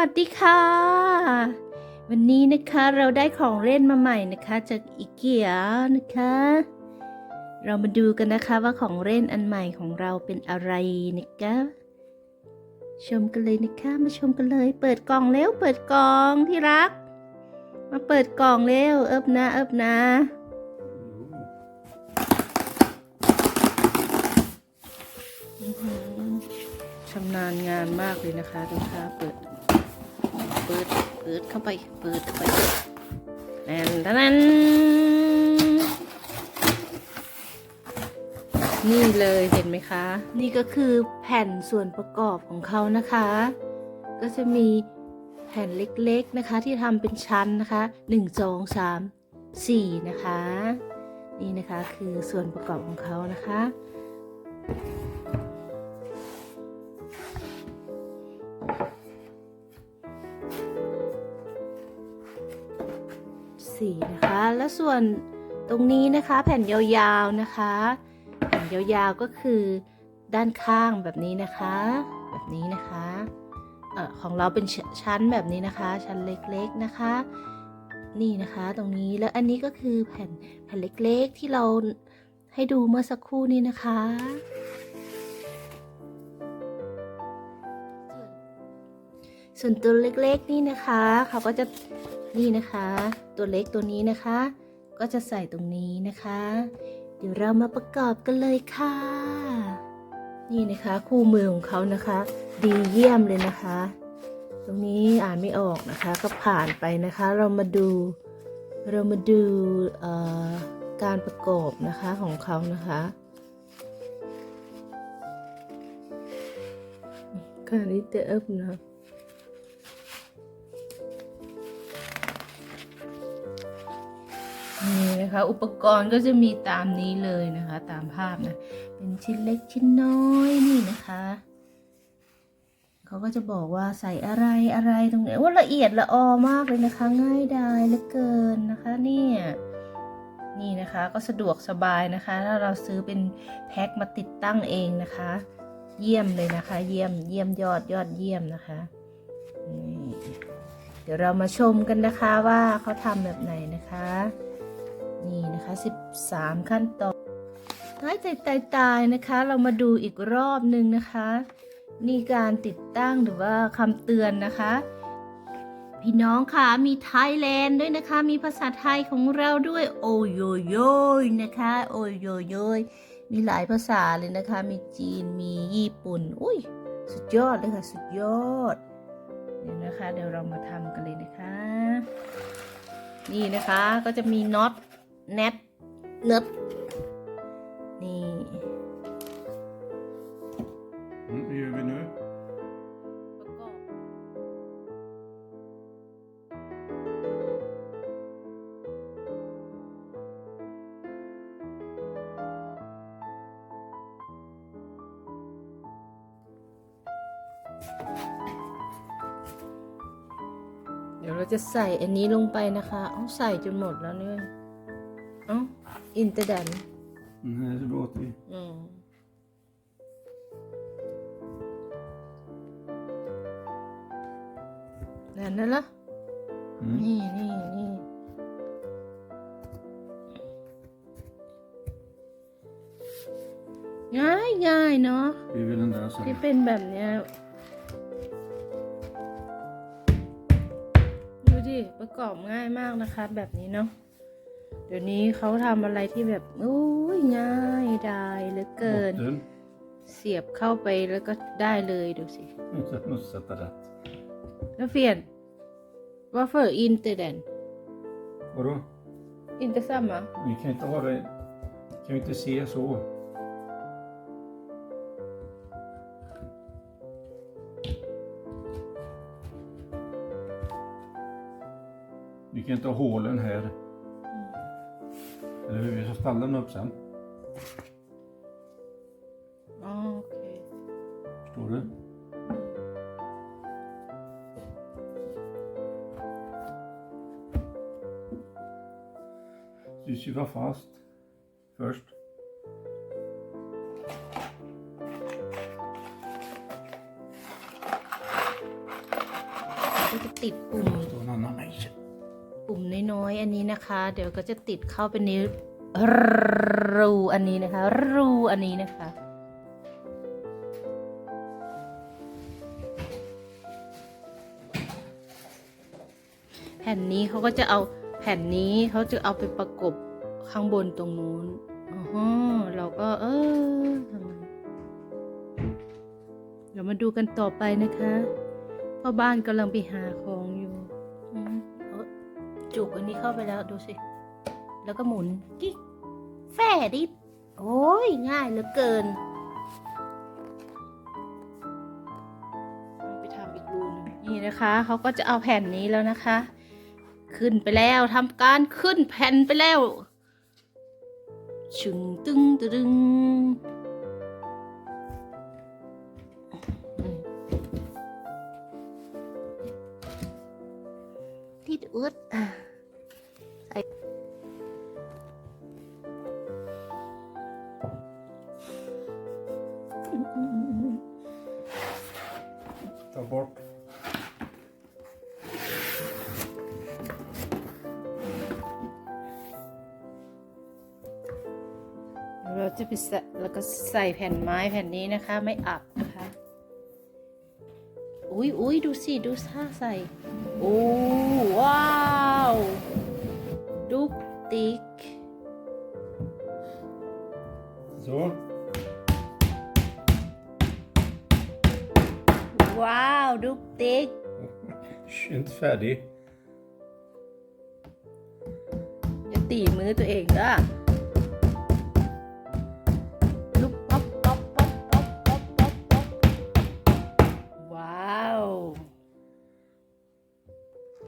สวัสดีค่ะ วันนี้นะคะเราได้ของเล่นมาใหม่นะคะ จากอีเกียนะคะ เรามาดูกันนะคะว่าของเล่นอันใหม่ของเราเป็นอะไรนะคะ ชมกันเลยนะคะมาชมกันเลย เปิดกล่องเร็วเปิดกล่องที่รัก มาเปิดกล่องเร็วเอิบนะเอิบนะชำนาญงานมากเลยนะคะดูค่ะเปิด เปิด เปิดเข้าไป เปิดเข้าไปแอนทนันนี่เลยเห็นไหมคะ นี่ก็คือแผ่นส่วนประกอบของเขานะคะ ก็จะมีแผ่นเล็กๆนะคะ ที่ทำเป็นชั้นนะคะ 1 2 3 4 นะคะ นี่นะคะคือส่วนประกอบของเขานะคะ แล้วส่วนตรงนี้นะคะแผ่นยาวๆนะคะ แผ่นยาวๆก็คือด้านข้างแบบนี้นะคะ แบบนี้นะคะเออของเราเป็นชชั้นแบบนี้นะคะ ชั้นเล็กๆนะคะ นี่นะคะตรงนี้แล้วอันนี้ก็คือแผ่นแผ่นเล็กๆที่เราให้ดูเมื่อสักครู่นี้นะคะ ส่วนตัวเล็กๆนี่นะคะเขาก็จะนี่นะคะ ตัวเล็กตัวนี้นะคะ ก็จะใส่ตรงนี้นะคะ เดี๋ยวเรามาประกอบกันเลยค่ะ นี่นะคะคู่มือของเขานะคะ ดีเยี่ยมเลยนะคะ ตรงนี้อ่านไม่ออกนะคะก็ผ่านไปนะคะ เรามาดู เรามาดูการประกอบนะคะของเขานะคะการนี้เตอัพนะ นะคะ อุปกรณ์ก็จะมีตามนี้เลยนะคะ ตามภาพนะ เป็นชิ้นเล็กชิ้นน้อยนี่นะคะเขาก็จะบอกว่าใส่อะไรอะไรตรงไหนว่าละเอียดละออมากเลยนะคะ ง่ายดายเหลือเกินนะคะเนี่ยนี่นะคะก็สะดวกสบายนะคะ ถ้าเราซื้อเป็นแพ็คมาติดตั้งเองนะคะ เยี่ยมเลยนะคะ เยี่ยมเยี่ยมยอดยอดเยี่ยมนะคะเดี๋ยวเรามาชมกันนะคะว่าเขาทำแบบไหนนะคะ นี่นะคะ 13 ขั้นตอนตายตายตายตายนะคะ เรามาดูอีกรอบหนึ่งนะคะ นี่การติดตั้งหรือว่าคำเตือนนะคะ พี่น้องค่ะมีไทยแลนด์ด้วยนะคะ มีภาษาไทยของเราด้วยโอโยโยยนะคะ โอโยโยยมีหลายภาษาเลยนะคะ มีจีนมีญี่ปุ่น อุ้ยสุดยอดเลยค่ะ สุดยอดเดี๋ยวนะคะ เดี๋ยวเรามาทำกันเลยนะคะ นี่นะคะก็จะมีน็อต แนทเน็ตนี่ Mm, hur gör vi nu? ประกอบเดี๋ยวเราจะใส่อันนี้ลงไปนะคะ เอาใส่จนหมดแล้วเนี่ย เอ้าอินเตอร์แดน Mm, här är det låter vi. อืมนั่นนั่นละ Mm. นี่นี่นี่ง่ายง่ายเนาะ Vi vill den där ที่ sen. เป็นแบบเนี้ยดูดิประกอบง่ายมากนะคะ แบบนี้เนาะ เดี๋ยวนี้เขาทำอะไรที่แบบอุ้ยง่ายได้เหลือเกิน Botten. เสียบเข้าไปแล้วก็ได้เลยดูสิ Nu sätt- måste sätta rätt. แล้วเฟียนว่าเฟอร์อินเตอร์แดน Vadå? อินเตอร์ซัมอะ Vi kan inte ha det... Kan vi inte se så? Vi kan inte ha hålen här. Eller hur? Vi ska ställa den upp sen. อ๋อโอเค Förstår du? Du skruvar fast först. นะคะ เดี๋ยวก็จะติดเข้าไปในรูอันนี้นะคะ รูอันนี้นะคะ แผ่นนี้เขาก็จะเอาแผ่นนี้เขาจะเอาไปประกบข้างบนตรงนู้นอ๋อเราก็เออทำไงเดี๋ยวมาดูกันต่อไปนะคะพ่อบ้านกำลังไปหาของอยู่ จุกอันนี้เข้าไปแล้วดูสิ แล้วก็หมุนกิ๊กแฟดิดโอ้ยง่ายเหลือเกินเอาไปทำอีกรูหนึงนี่นะคะเขาก็จะเอาแผ่นนี้แล้วนะคะ ขึ้นไปแล้วทำการขึ้นแผ่นไปแล้วชึงตึงตึง จะไปใส่แล้วก็ใส่แผ่นไม้แผ่นนี้นะคะ ไม่อับนะคะ อุ้ยอุ้ยดูสิ ดูท่าใส่ โอ้ว้าวดุกดิก Så. ว้าวดุกดิก Inte färdig. อย่าตีมือตัวเองนะลุ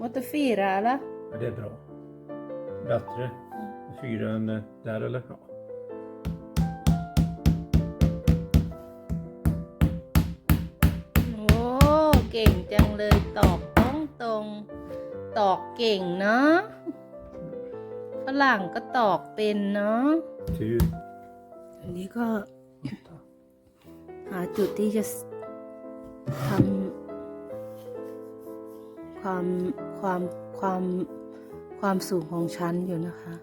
มอเตอร์ฟีราละ Ja, det är bra. Bättre. Fyra än eh, där eller? Ja. โอ้เก่งจังเลยตอกตรงตรงๆตอกเก่งเนาะฝรั่งก็ตอกเป็นเนาะ Tur. อันนี้ก็ หาจุดที่จะทำ ความความความความสูงของชั้นอยู่นะคะ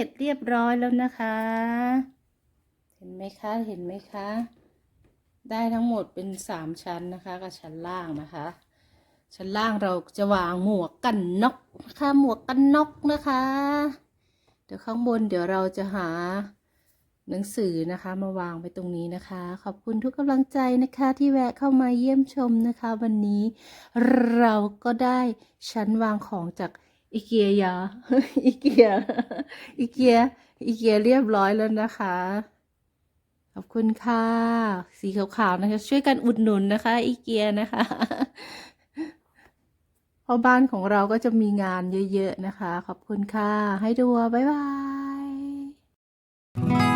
ราก็เสร็จเรียบร้อยแล้วนะคะ เห็นไหมคะ เห็นไหมคะ ได้ทั้งหมดเป็นสามชั้นนะคะ กับชั้นล่างนะคะ ชั้นล่างเราจะวางหมวกกันน็อกนะคะหมวกกันน็อกนะคะ เดี๋ยวข้างบนเดี๋ยวเราจะหาหนังสือนะคะมาวางไว้ตรงนี้นะคะ ขอบคุณทุกกำลังใจนะคะที่แวะเข้ามาเยี่ยมชมนะคะ วันนี้เราก็ได้ชั้นวางของจาก อีเกียยาอีเกียอีเกียอีเกียเรียบร้อยแล้วนะคะ ขอบคุณค่ะ สีขาวๆนะคะ ช่วยกันอุดหนุนนะคะ อีเกียนะคะเพราะบ้านของเราก็จะมีงานเยอะ ๆ นะคะ ขอบคุณค่ะ ให้ดูบ๊ายบาย